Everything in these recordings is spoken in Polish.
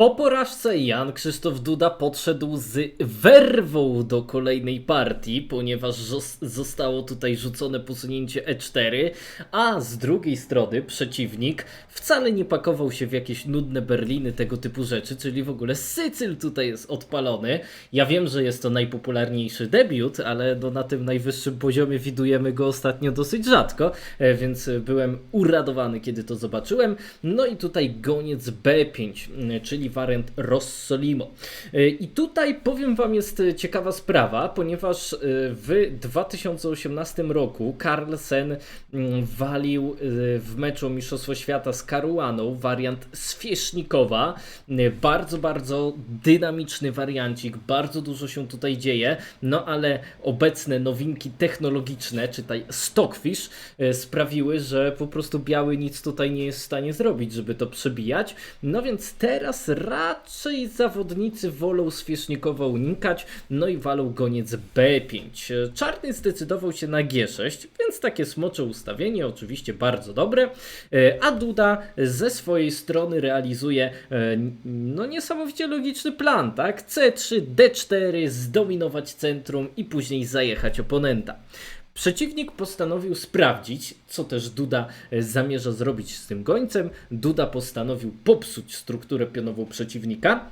Po porażce Jan Krzysztof Duda podszedł z werwą do kolejnej partii, ponieważ zos- zostało tutaj rzucone posunięcie E4, a z drugiej strony przeciwnik wcale nie pakował się w jakieś nudne Berliny, tego typu rzeczy, czyli w ogóle Sycyl tutaj jest odpalony. Ja wiem, że jest to najpopularniejszy debiut, ale no na tym najwyższym poziomie widujemy go ostatnio dosyć rzadko, e, więc byłem uradowany, kiedy to zobaczyłem. No i tutaj goniec B5, m, czyli wariant Rossolimo. E, I tutaj powiem Wam jest e, ciekawa sprawa, ponieważ e, w 2018 roku Carlsen mm, walił w meczu Mistrzostwo Świata z Karuaną wariant Swiesznikowa. E, Bardzo, bardzo dynamiczny wariancik, bardzo dużo się tutaj dzieje, no ale obecne nowinki technologiczne, czytaj Stockfish, sprawiły, że po prostu biały nic tutaj nie jest w stanie zrobić, żeby to przebijać. No więc teraz raczej zawodnicy wolą Swiesznikowa unikać, no i walą goniec B5. E, Czarny zdecydował się na G6, więc takie smocze ustawienie, oczywiście bardzo dobre, E, a Duda ze swojej strony realizuje e, no niesamowicie logiczny plan, tak? C3, D4, zdominować centrum i później zajechać oponenta. Przeciwnik postanowił sprawdzić, co też Duda e, zamierza zrobić z tym gońcem. Duda postanowił popsuć strukturę pionową przeciwnika.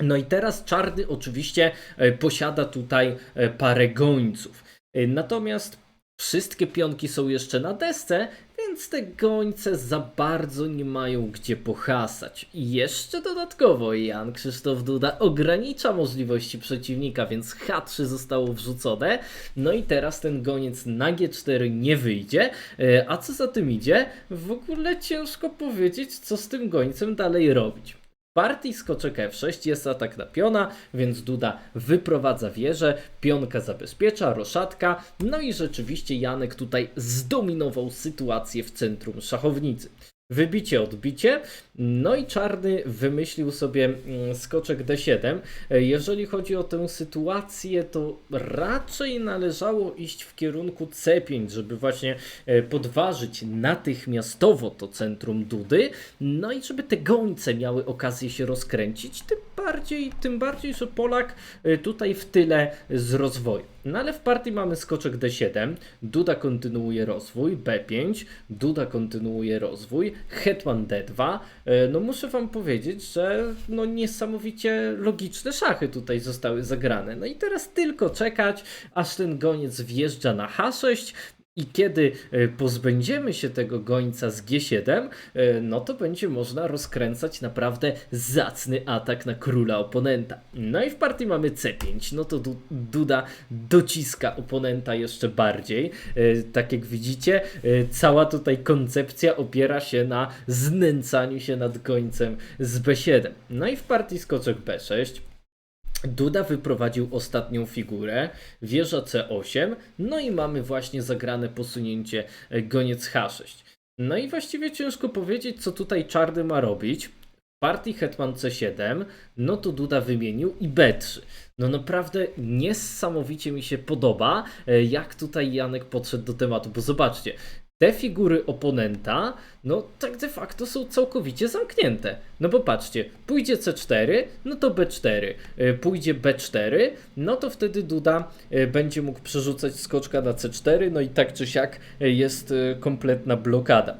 No i teraz Czarny oczywiście e, posiada tutaj e, parę gońców. Natomiast wszystkie pionki są jeszcze na desce, więc te gońce za bardzo nie mają gdzie pohasać. I jeszcze dodatkowo Jan Krzysztof Duda ogranicza możliwości przeciwnika, więc H3 zostało wrzucone. No i teraz ten goniec na G4 nie wyjdzie. E, A co za tym idzie? W ogóle ciężko powiedzieć, co z tym gońcem dalej robić. Partii skoczek F6 jest atak na piona, więc Duda wyprowadza wieżę, pionka zabezpiecza, roszatka, no i rzeczywiście Janek tutaj zdominował sytuację w centrum szachownicy. Wybicie, odbicie, no i czarny wymyślił sobie mm, skoczek D7. E, Jeżeli chodzi o tę sytuację, to raczej należało iść w kierunku C5, żeby właśnie e, podważyć natychmiastowo to centrum Dudy, no i żeby te gońce miały okazję się rozkręcić, tym bardziej, tym bardziej, że Polak e, tutaj w tyle z rozwoju. No ale w partii mamy skoczek D7, Duda kontynuuje rozwój, B5, Duda kontynuuje rozwój, Hetman D2. E, No muszę wam powiedzieć, że no niesamowicie logiczne szachy tutaj zostały zagrane. No i teraz tylko czekać, aż ten goniec wjeżdża na H6 i kiedy e, pozbędziemy się tego gońca z G7, e, no to będzie można rozkręcać naprawdę zacny atak na króla oponenta. No i w partii mamy C5, no to Du- Duda dociska oponenta jeszcze bardziej. E, Tak jak widzicie, cała tutaj koncepcja opiera się na znęcaniu się nad gońcem z B7. No i w partii skoczek B6. Duda wyprowadził ostatnią figurę, wieża C8, no i mamy właśnie zagrane posunięcie e, goniec H6. No i właściwie ciężko powiedzieć, co tutaj czarny ma robić. W partii Hetman C7, no to Duda wymienił i B3. No naprawdę niesamowicie mi się podoba, e, jak tutaj Janek podszedł do tematu, bo zobaczcie, te figury oponenta, no tak de facto są całkowicie zamknięte. No bo patrzcie, pójdzie C4, no to B4, y, pójdzie B4, no to wtedy Duda y, będzie mógł przerzucać skoczka na C4, no i tak czy siak y, jest kompletna blokada.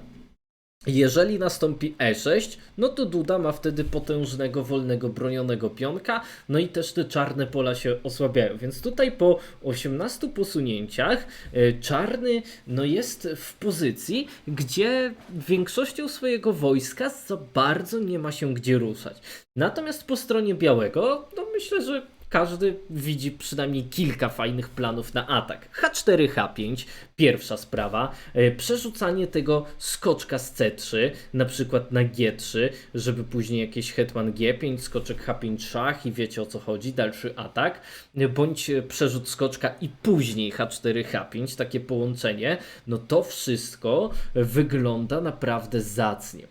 Jeżeli nastąpi E6, no to Duda ma wtedy potężnego, wolnego, bronionego pionka, no i też te czarne pola się osłabiają. Więc tutaj po 18 posunięciach e, czarny no jest w pozycji, gdzie większością swojego wojska za bardzo nie ma się gdzie ruszać. Natomiast po stronie białego, no myślę, że każdy widzi przynajmniej kilka fajnych planów na atak. H4, H5, pierwsza sprawa. E, Przerzucanie tego skoczka z C3, na przykład na G3, żeby później jakieś hetman G5, skoczek H5 szach i wiecie o co chodzi, dalszy atak. E, Bądź e, przerzut skoczka i później H4, H5, takie połączenie. No to wszystko wygląda naprawdę zacnie.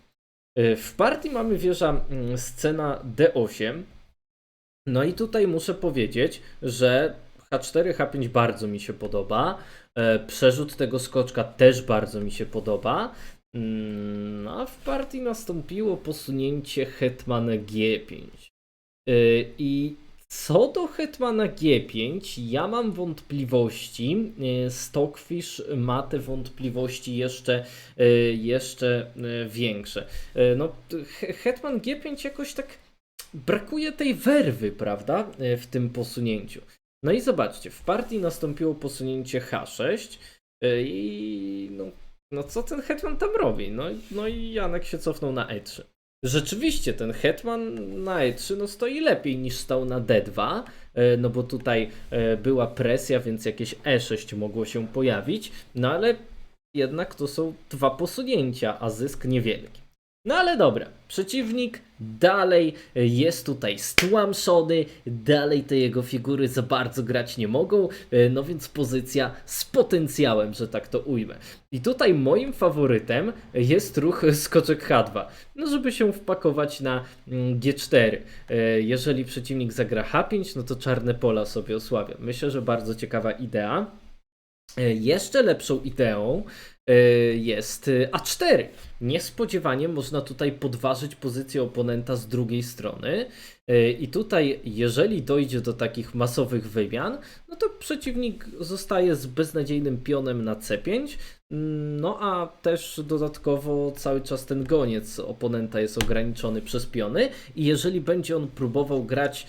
W partii mamy wieża mm, scena D8. No i tutaj muszę powiedzieć, że H4, H5 bardzo mi się podoba. E, Przerzut tego skoczka też bardzo mi się podoba. Mm, A w partii nastąpiło posunięcie hetmana G5. Yy, I co do hetmana G5, ja mam wątpliwości. Yy, Stockfish ma te wątpliwości jeszcze, jeszcze większe. No, he- hetman G5 jakoś tak brakuje tej werwy, prawda, yy, w tym posunięciu. No i zobaczcie, w partii nastąpiło posunięcie H6 yy, i no, no co ten hetman tam robi? No, no i Janek się cofnął na E3. Rzeczywiście ten hetman na E3 no stoi lepiej niż stał na D2, e, no bo tutaj e, była presja, więc jakieś E6 mogło się pojawić, no ale jednak to są dwa posunięcia, a zysk niewielki. No ale dobra, przeciwnik dalej e, jest tutaj stłamszony, dalej te jego figury za bardzo grać nie mogą, e, no więc pozycja z potencjałem, że tak to ujmę. I tutaj moim faworytem jest ruch skoczek H2, no żeby się wpakować na mm, G4. E, Jeżeli przeciwnik zagra H5, no to czarne pola sobie osłabia. Myślę, że bardzo ciekawa idea. E, Jeszcze lepszą ideą e, jest e, A4. Niespodziewanie można tutaj podważyć pozycję oponenta z drugiej strony. I tutaj, jeżeli dojdzie do takich masowych wymian, no to przeciwnik zostaje z beznadziejnym pionem na C5. No a też dodatkowo cały czas ten goniec oponenta jest ograniczony przez piony. I jeżeli będzie on próbował grać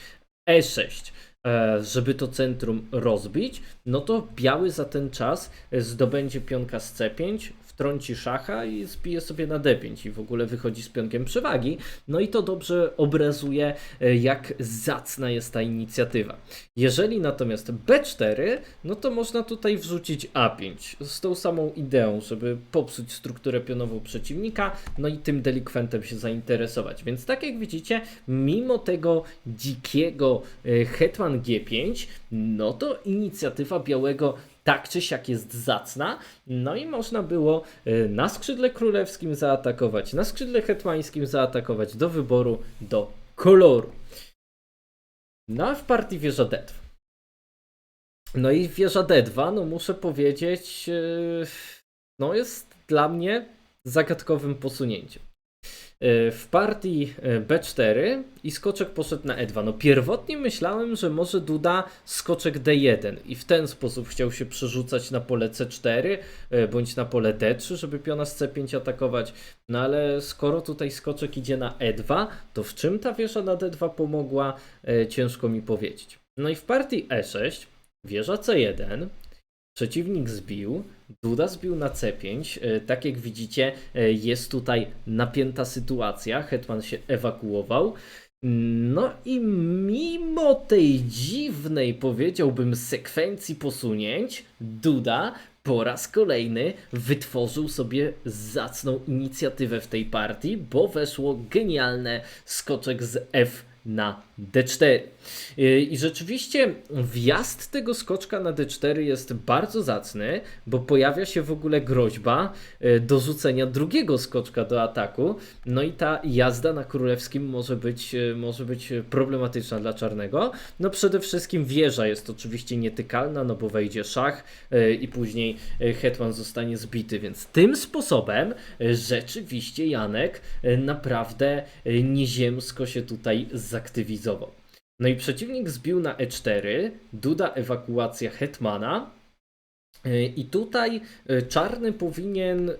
E6, e, żeby to centrum rozbić, no to biały za ten czas zdobędzie pionka z C5, wtrąci szacha i zbije sobie na D5 i w ogóle wychodzi z pionkiem przewagi. No i to dobrze obrazuje, e, jak zacna jest ta inicjatywa. Jeżeli natomiast B4, no to można tutaj wrzucić A5 z tą samą ideą, żeby popsuć strukturę pionową przeciwnika, no i tym delikwentem się zainteresować. Więc tak jak widzicie, mimo tego dzikiego e, hetman G5, no to inicjatywa białego tak czy siak jest zacna, no i można było e, na skrzydle królewskim zaatakować, na skrzydle hetmańskim zaatakować do wyboru, do koloru. No a w partii wieża D2. No i wieża D2, no muszę powiedzieć, yy, no jest dla mnie zagadkowym posunięciem. Yy, W partii yy, B4 i skoczek poszedł na E2. No pierwotnie myślałem, że może Duda skoczek D1 i w ten sposób chciał się przerzucać na pole C4 yy, bądź na pole D3, żeby piona z C5 atakować. No ale skoro tutaj skoczek idzie na E2, to w czym ta wieża na D2 pomogła, ciężko mi powiedzieć. No i w partii E6 Wieża C1, przeciwnik zbił, Duda zbił na C5. E, Tak jak widzicie, e, jest tutaj napięta sytuacja. Hetman się ewakuował. No i mimo tej dziwnej, powiedziałbym, sekwencji posunięć, Duda po raz kolejny wytworzył sobie zacną inicjatywę w tej partii, bo weszło genialne skoczek z F na D4. Yy, I rzeczywiście wjazd tego skoczka na D4 jest bardzo zacny, bo pojawia się w ogóle groźba yy, dorzucenia drugiego skoczka do ataku. No i ta jazda na królewskim może być, yy, może być problematyczna dla czarnego. No przede wszystkim wieża jest oczywiście nietykalna, no bo wejdzie szach i później hetman zostanie zbity, więc tym sposobem rzeczywiście Janek naprawdę nieziemsko się tutaj zaktywizował. No i przeciwnik zbił na E4, Duda ewakuacja hetmana Yy, i tutaj yy, czarny powinien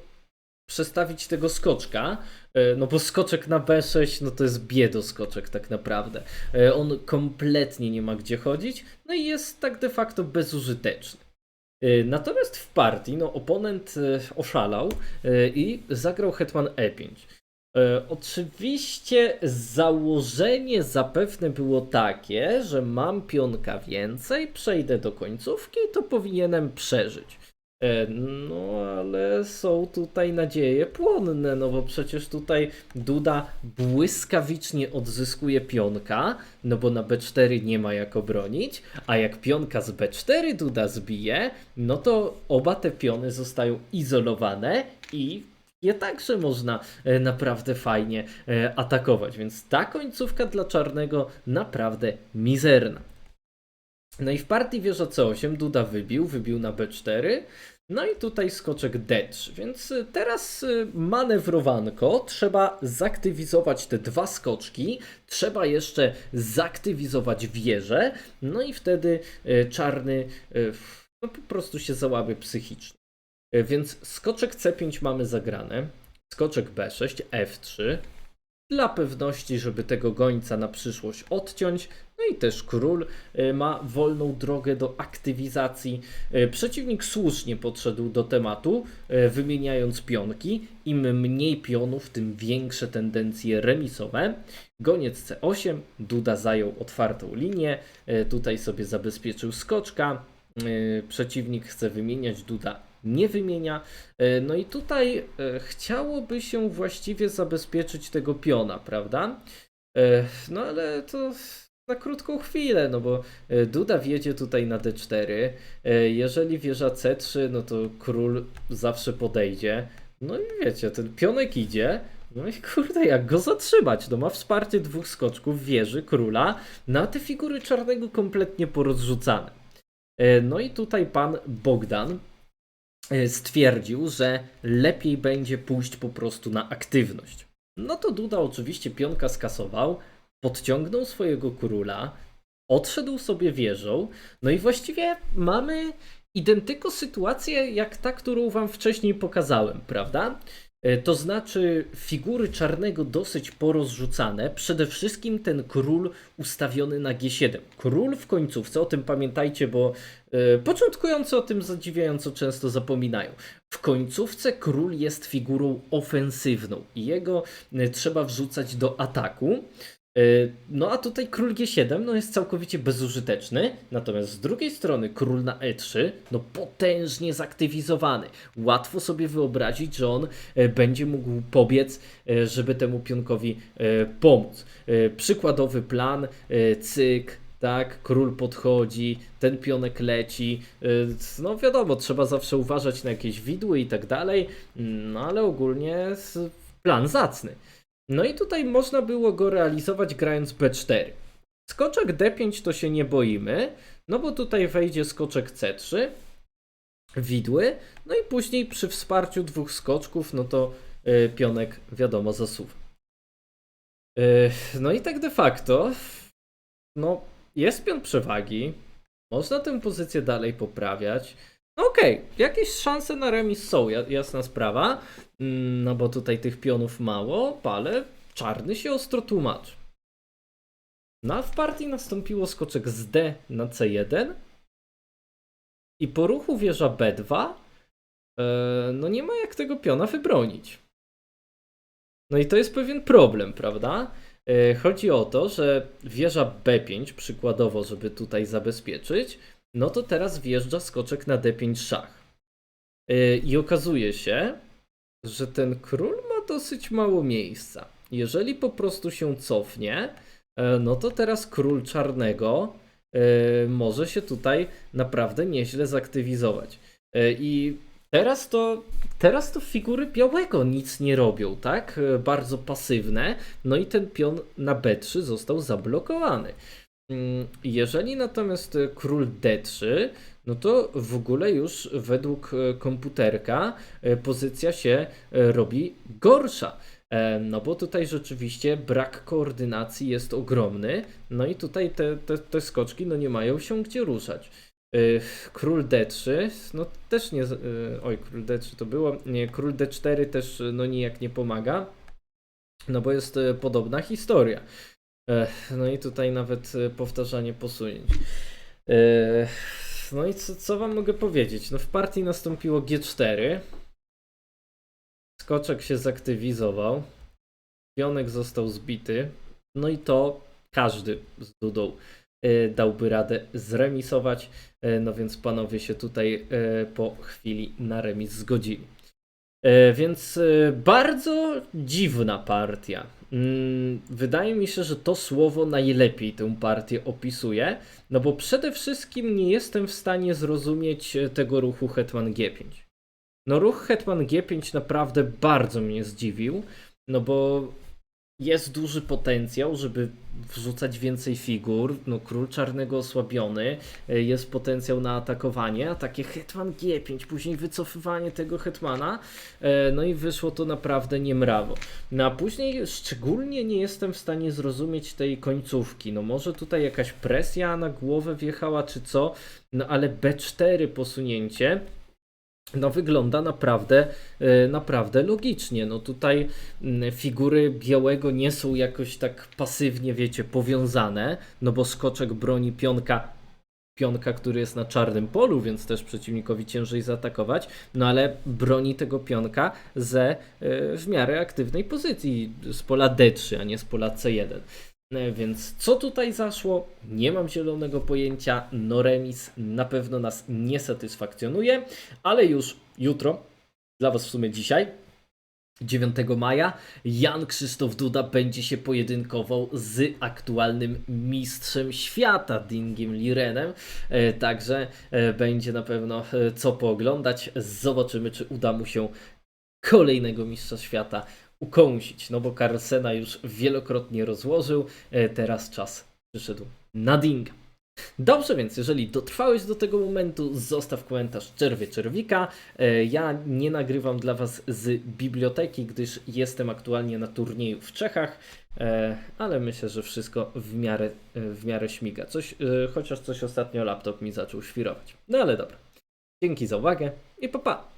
przestawić tego skoczka, yy, no bo skoczek na B6 no to jest biedoskoczek tak naprawdę. On kompletnie nie ma gdzie chodzić, no i jest tak de facto bezużyteczny. Natomiast w partii no, oponent oszalał i zagrał hetman E5. E, Oczywiście założenie zapewne było takie, że mam pionka więcej, przejdę do końcówki, to powinienem przeżyć. E, No ale są tutaj nadzieje płonne, no bo przecież tutaj Duda błyskawicznie odzyskuje pionka, no bo na B4 nie ma jak obronić, a jak pionka z B4 Duda zbije, no to oba te piony zostają izolowane i je także można e, naprawdę fajnie e, atakować, więc ta końcówka dla czarnego naprawdę mizerna. No i w partii wieża C8 Duda wybił, wybił na B4. No i tutaj skoczek D3, więc y, teraz manewrowanko, trzeba zaktywizować te dwa skoczki, trzeba jeszcze zaktywizować wieżę, no i wtedy czarny no, po prostu się załamie psychicznie. Y, Więc skoczek C5 mamy zagrane, skoczek B6, F3, dla pewności, żeby tego gońca na przyszłość odciąć. No i też król y, ma wolną drogę do aktywizacji. Y, Przeciwnik słusznie podszedł do tematu, wymieniając pionki. Im mniej pionów, tym większe tendencje remisowe. Goniec C8, Duda zajął otwartą linię, tutaj sobie zabezpieczył skoczka. Przeciwnik chce wymieniać, Duda nie wymienia. E, No i tutaj e, chciałoby się właściwie zabezpieczyć tego piona, prawda? E, No ale to na krótką chwilę, no bo Duda wjedzie tutaj na D4. E, Jeżeli wieża C3, no to król zawsze podejdzie. No i wiecie, ten pionek idzie. No i kurde, jak go zatrzymać? No ma wsparcie dwóch skoczków, wieży, króla, na te figury czarnego kompletnie porozrzucane. No i tutaj pan Bogdan stwierdził, że lepiej będzie pójść po prostu na aktywność. No to Duda oczywiście pionka skasował, podciągnął swojego króla, odszedł sobie wieżą, no i właściwie mamy identyko sytuację jak ta, którą wam wcześniej pokazałem, prawda? E, To znaczy figury czarnego dosyć porozrzucane, przede wszystkim ten król ustawiony na G7. Król w końcówce, o tym pamiętajcie, bo e, początkujący o tym zadziwiająco często zapominają. W końcówce król jest figurą ofensywną i jego e, trzeba wrzucać do ataku. E, No a tutaj król G7 no jest całkowicie bezużyteczny, natomiast z drugiej strony król na E3 no potężnie zaktywizowany. Łatwo sobie wyobrazić, że on e, będzie mógł pobiec, e, żeby temu pionkowi e, pomóc. Przykładowy plan, cyk, tak, król podchodzi, ten pionek leci. y, No wiadomo, trzeba zawsze uważać na jakieś widły i tak dalej, no ale ogólnie plan zacny. No i tutaj można było go realizować grając B4. Skoczek D5 to się nie boimy, no bo tutaj wejdzie skoczek C3, widły, no i później przy wsparciu dwóch skoczków, no to y, pionek wiadomo zasuwa. Y, No i tak de facto, no jest pion przewagi, można tę pozycję dalej poprawiać. No okej, jakieś szanse na remis są, ja- jasna sprawa, Mm, no bo tutaj tych pionów mało, ale czarny się ostro tłumaczy. No a w partii nastąpiło skoczek z D na C1 i po ruchu wieża B2 e, no nie ma jak tego piona wybronić. No i to jest pewien problem, prawda? E, Chodzi o to, że wieża B5, przykładowo, żeby tutaj zabezpieczyć, no to teraz wjeżdża skoczek na D5 szach. E, I okazuje się, że ten król ma dosyć mało miejsca. Jeżeli po prostu się cofnie, e, no to teraz król czarnego e, może się tutaj naprawdę nieźle zaktywizować. E, I teraz to, teraz to figury białego nic nie robią, tak? Bardzo pasywne. No i ten pion na B3 został zablokowany. Mm, Jeżeli natomiast e, król D3, no to w ogóle już według e, komputerka e, pozycja się robi gorsza. No bo tutaj rzeczywiście brak koordynacji jest ogromny, no i tutaj te, te, te skoczki no nie mają się gdzie ruszać. Król D3, no też nie, oj król D3 to było, nie, król D4 też no nijak nie pomaga, no bo jest podobna historia. No i tutaj nawet e, powtarzanie posunięć. E, No i co, co wam mogę powiedzieć? No w partii nastąpiło G4. Skoczek się zaktywizował. Pionek został zbity. No i to każdy z Dudą e, dałby radę zremisować. No więc panowie się tutaj po chwili na remis zgodzili. E, Więc e, bardzo dziwna partia. Mm, Wydaje mi się, że to słowo najlepiej tę partię opisuje, no bo przede wszystkim nie jestem w stanie zrozumieć e, tego ruchu Hetman G5. No ruch Hetman G5 naprawdę bardzo mnie zdziwił, no bo jest duży potencjał, żeby wrzucać więcej figur. No, król czarnego osłabiony, e, jest potencjał na atakowanie, a takie hetman G5, później wycofywanie tego hetmana, e, no i wyszło to naprawdę niemrawo. No a później szczególnie nie jestem w stanie zrozumieć tej końcówki. No może tutaj jakaś presja na głowę wjechała czy co, no ale B4 posunięcie no wygląda naprawdę, e, naprawdę logicznie. No tutaj mm, figury białego nie są jakoś tak pasywnie, wiecie, powiązane, no bo skoczek broni pionka, pionka, który jest na czarnym polu, więc też przeciwnikowi ciężej zaatakować, no ale broni tego pionka ze e, w miarę aktywnej pozycji z pola D3, a nie z pola C1. E, Więc co tutaj zaszło? Nie mam zielonego pojęcia. No remis na pewno nas nie satysfakcjonuje, ale już jutro, dla Was w sumie dzisiaj, 9 maja, Jan Krzysztof Duda będzie się pojedynkował z aktualnym mistrzem świata, Dingiem Lirenem. E, Także e, będzie na pewno co pooglądać. Zobaczymy, czy uda mu się kolejnego mistrza świata ukąsić. No bo Carlsena już wielokrotnie rozłożył, e, teraz czas przyszedł na Dinga. Dobrze, więc jeżeli dotrwałeś do tego momentu, zostaw komentarz czerwie czerwika. E, Ja nie nagrywam dla Was z biblioteki, gdyż jestem aktualnie na turnieju w Czechach, e, ale myślę, że wszystko w miarę, w miarę śmiga. Coś, chociaż coś ostatnio laptop mi zaczął świrować. No ale dobra. Dzięki za uwagę i pa pa!